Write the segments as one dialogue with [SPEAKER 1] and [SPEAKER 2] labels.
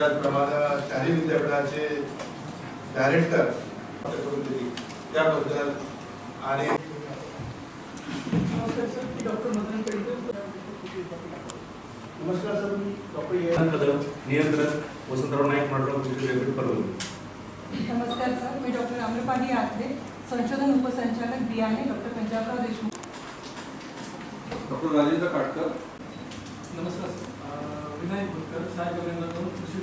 [SPEAKER 1] त्याचप्रमाणे चारही विद्यापीठाचे डायरेक्टर करून दिली त्याबद्दल आणि
[SPEAKER 2] नमस्कार सर मी डॉक्टर मदन पेडकर नमस्कार सर मी डॉक्टर ए.
[SPEAKER 3] कदम नियंत्रक वसंतराव नाईक मॅडम विद्यापीठ परभणी
[SPEAKER 4] नमस्कार सर मी डॉक्टर आम्रपाली आत्रे संशोधन उपसंचालक बियाणे डॉक्टर पंजाबराव देशमुख.
[SPEAKER 5] डॉक्टर राजेंद्र काटकर.
[SPEAKER 2] नमस्कार सर. विनायक साहेब कृषी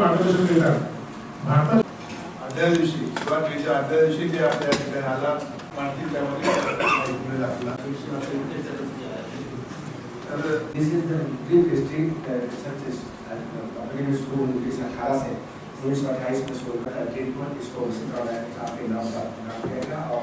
[SPEAKER 6] मार्गदर्शन देतात. भारतात
[SPEAKER 1] आदल्या दिवशी आदल्या दिवशी ते आपल्या ठिकाणी आला. माहिती त्यामध्ये तर
[SPEAKER 7] This is the brief history uh, research is अपने स्कूल उन्नीस सौ अठारह से उन्नीस सौ अट्ठाईस में स्कूल का ट्रीटमेंट इसको सिंड्रोम है आपके नाम का नाम रहेगा और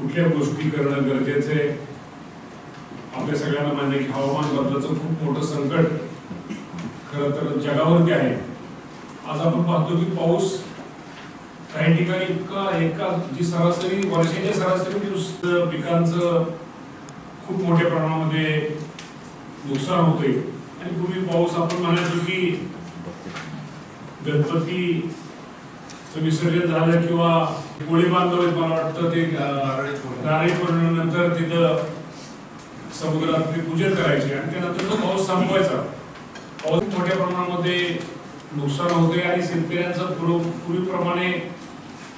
[SPEAKER 6] कुठल्या गोष्टी करणं गरजेचं आहे? आपल्या सगळ्यांना मान्य की हवामान बदलाचं खूप मोठं संकट खरं तर जगावरती आहे. आज आपण पाहतो की पाऊस काही ठिकाणी इतका एका जी सरासरी वर्षाच्या सरासरी दिवस पिकांचं खूप मोठ्या प्रमाणामध्ये नुकसान होतंय. आणि पूर्वी पाऊस आपण म्हणायचो की गणपती विसर्जन झालं किंवा कोळी बांधव मला वाटतं ते नारळी पौर्णिमेनंतर तिथं समुद्रात पूजन करायची आणि त्यानंतर तो पाऊस संपवायचा. पाऊस मोठ्या प्रमाणामध्ये नुकसान होते आणि शेतकऱ्यांचं पूर्व पूर्वीप्रमाणे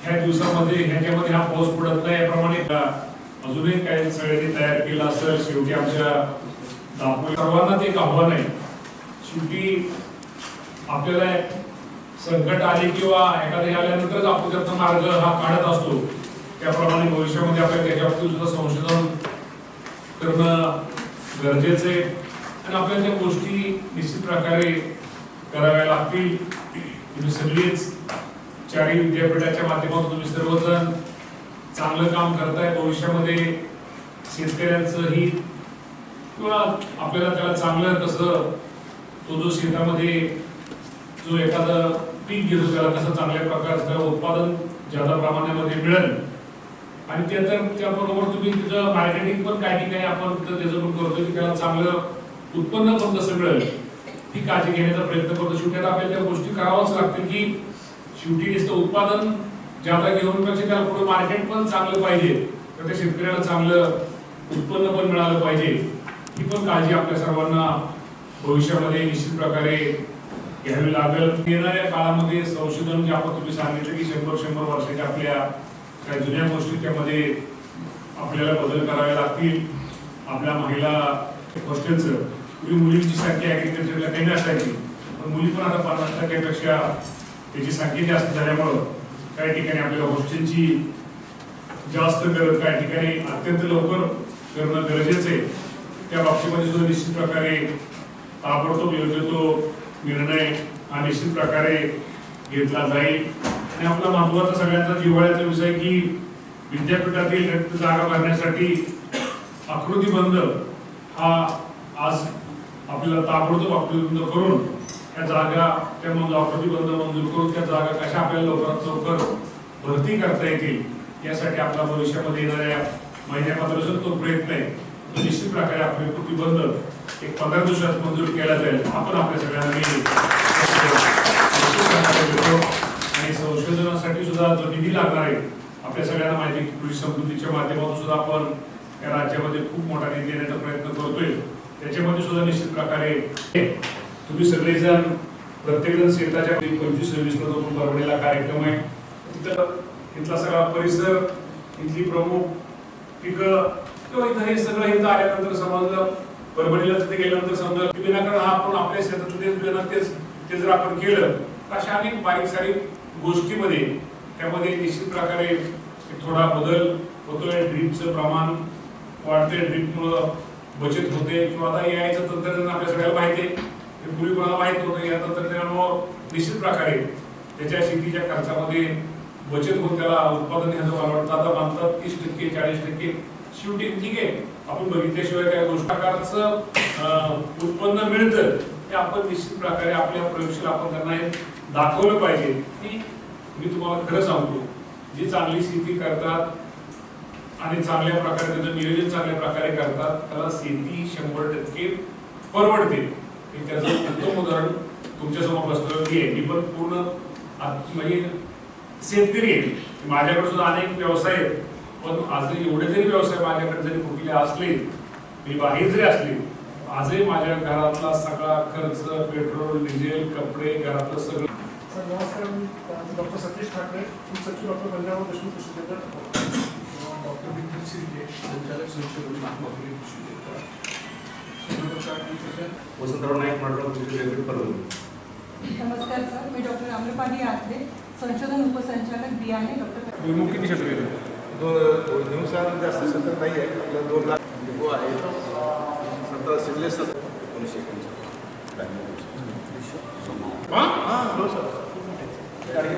[SPEAKER 6] ह्या दिवसामध्ये ह्याच्यामध्ये हा पाऊस पडत नाही. याप्रमाणे का- अजूनही काही सगळ्यांनी तयार केला असेल. शेवटी आमच्या दापोली सर्वांना ते एक आव्हान आहे. शेवटी आपल्याला संकट आले किंवा एखादे आल्यानंतरच आपण त्याचा मार्ग हा काढत असतो त्याप्रमाणे भविष्यामध्ये आपल्याला त्याच्यावरती सुद्धा संशोधन करणं गरजेचं आहे. आणि आपल्याला त्या गोष्टी निश्चित प्रकारे कराव्या लागतील तुम्ही सगळीच चारही विद्यापीठाच्या माध्यमातून तुम्ही सर्वजण चांगलं काम करताय. भविष्यामध्ये शेतकऱ्यांचं हित किंवा आपल्याला त्याला चांगलं कसं तो जो शेतामध्ये जो एखादं पीक घेतो त्याला कसं चांगल्या प्रकारचं उत्पादन ज्यादा प्रमाणामध्ये मिळेल. आणि ते तर त्याबरोबर तुम्ही तिथं मार्केटिंग पण काही ठिकाणी आपण त्याचं पण करतो की त्याला चांगलं उत्पन्न पण कसं मिळेल. ही काळजी घेण्याचा प्रयत्न करतो. शेवटी आता आपल्याला त्या गोष्टी कराव्याच लागतील की शेवटी नुसतं उत्पादन ज्यादा घेऊन पेक्षा त्याला पुढे मार्केट पण चांगलं पाहिजे. तर त्या शेतकऱ्याला चांगलं उत्पन्न पण मिळालं पाहिजे. ही पण काळजी आपल्या सर्वांना भविष्यामध्ये निश्चित प्रकारे घ्यावी लागेल. येणाऱ्या काळामध्ये संशोधन जे आपण तुम्ही सांगितलं की शंभर शंभर वर्षाच्या आपल्या काही जुन्या गोष्टी त्यामध्ये आपल्याला बदल करावे लागतील. आपल्या महिला हॉस्टेलचं. पूर्वी मुलींची संख्या ॲग्रिकल्चरला कमी असायची. पण मुली पण आता पन्नास टक्क्यापेक्षा त्याची संख्या जास्त झाल्यामुळं काही ठिकाणी आपल्याला हॉस्टेलची जास्त गरज काही ठिकाणी अत्यंत लवकर करणं गरजेचं आहे. त्या बाबतीमध्ये सुद्धा निश्चित प्रकारे ताबडतोब योग्य तो निर्णय हा निश्चित प्रकारे घेतला जाईल. आणि आपला महत्त्वाचा सगळ्यांचा जिव्हाळ्याचा विषय की विद्यापीठातील रिक्त जागा भरण्यासाठी आकृतीबंध हा आज आपल्याला ताबडतोब आकृतीबंध करून त्या जागा त्या मग आकृतीबंध मंजूर करून त्या जागा कशा आपल्याला लवकरात लवकर भरती करता येतील यासाठी आपला भविष्यामध्ये येणाऱ्या महिन्यापासून तो प्रयत्न आहे. निश्चित प्रकारे आपले कृतीबंध एक पंधरा दिवसात मंजूर केला जाईल आपण आपल्या सगळ्यांना आणि संशोधनासाठी सुद्धा जो निधी लागणार आहे आपल्या सगळ्यांना माहिती की कृषी समृद्धीच्या माध्यमातून सुद्धा आपण या राज्यामध्ये खूप मोठा निधी देण्याचा प्रयत्न करतोय. त्याच्यामध्ये सुद्धा निश्चित प्रकारे तुम्ही सगळेजण प्रत्येकजण शेताच्या पंचवीस सव्वीसला जो परवडलेला कार्यक्रम आहे तिथं इथला सगळा परिसर इथली प्रमुख पिकं किंवा इथं हे सगळं इथं आल्यानंतर समजलं. परभणीला तिथे गेल्यानंतर समजलं. की विनाकारण हा आपण आपल्या शेतातून तेच तेच ते जर आपण केलं तर अशा अनेक बारीक सारीक गोष्टीमध्ये त्यामध्ये निश्चित प्रकारे थोडा बदल होतोय ड्रीपचं प्रमाण वाढतंय ड्रीपमुळं बचत होते. किंवा आता यायचं तंत्रज्ञान आपल्या सगळ्याला माहिती आहे. ते पूर्वी कोणाला माहीत होतं या तंत्रज्ञानामुळं निश्चित प्रकारे त्याच्या शेतीच्या खर्चामध्ये बचत होऊन त्याला उत्पादन ह्याचं मला वाटतं आता मानतात तीस टक्के चाळीस टक्के. शेवटी ठीक आहे. आपण बघितल्याशिवाय काय गोष्ट प्रकारचं उत्पन्न मिळतं ते आपण निश्चित प्रकारे आपल्या प्रयोगशाला आपण त्यांना हे दाखवलं पाहिजे. की मी तुम्हाला खरं सांगतो जी चांगली शेती करतात आणि चांगल्या प्रकारे त्याचं नियोजन चांगल्या प्रकारे करतात त्याला शेती शंभर टक्के परवडते. मी त्याचं उत्तम उदाहरण तुमच्यासमोर बसलं बसलेलं मी आहे. मी पण पूर्ण म्हणजे शेतकरी आहे. माझ्याकडे सुद्धा अनेक व्यवसाय आहेत. पण आज एवढे जरी व्यवसाय माझ्याकडे जरी कुठले असले मी बाहेर जरी असले आजही माझ्या घरातला सगळा खर्च पेट्रोल डिझेल कपडे घरातलं सगळं.
[SPEAKER 2] सर नमस्कार मी डॉक्टर सतीश ठाकरे सचिव डॉक्टर पंजाब देशमुख कृषी केंद्र डॉक्टर विपिन शिर्के संचालक केंद्र
[SPEAKER 3] वसंतराव नाईक परभणी
[SPEAKER 4] नमस्कार सर. मी डॉक्टर आम्रपाली आत्रे संशोधन उपसंचालक बियाणे डॉक्टर
[SPEAKER 6] भुईमुग किती क्षेत्र येतं
[SPEAKER 1] दिवसात जास्त सत्र नाही आहे. आपलं दोन लाख आहे. शिल्ले सत्तर एकोणीसशे
[SPEAKER 6] हा?
[SPEAKER 1] हो. गाडगे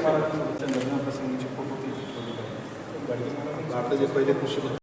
[SPEAKER 1] गाडगे महाराज भारताचे पहिले कृषी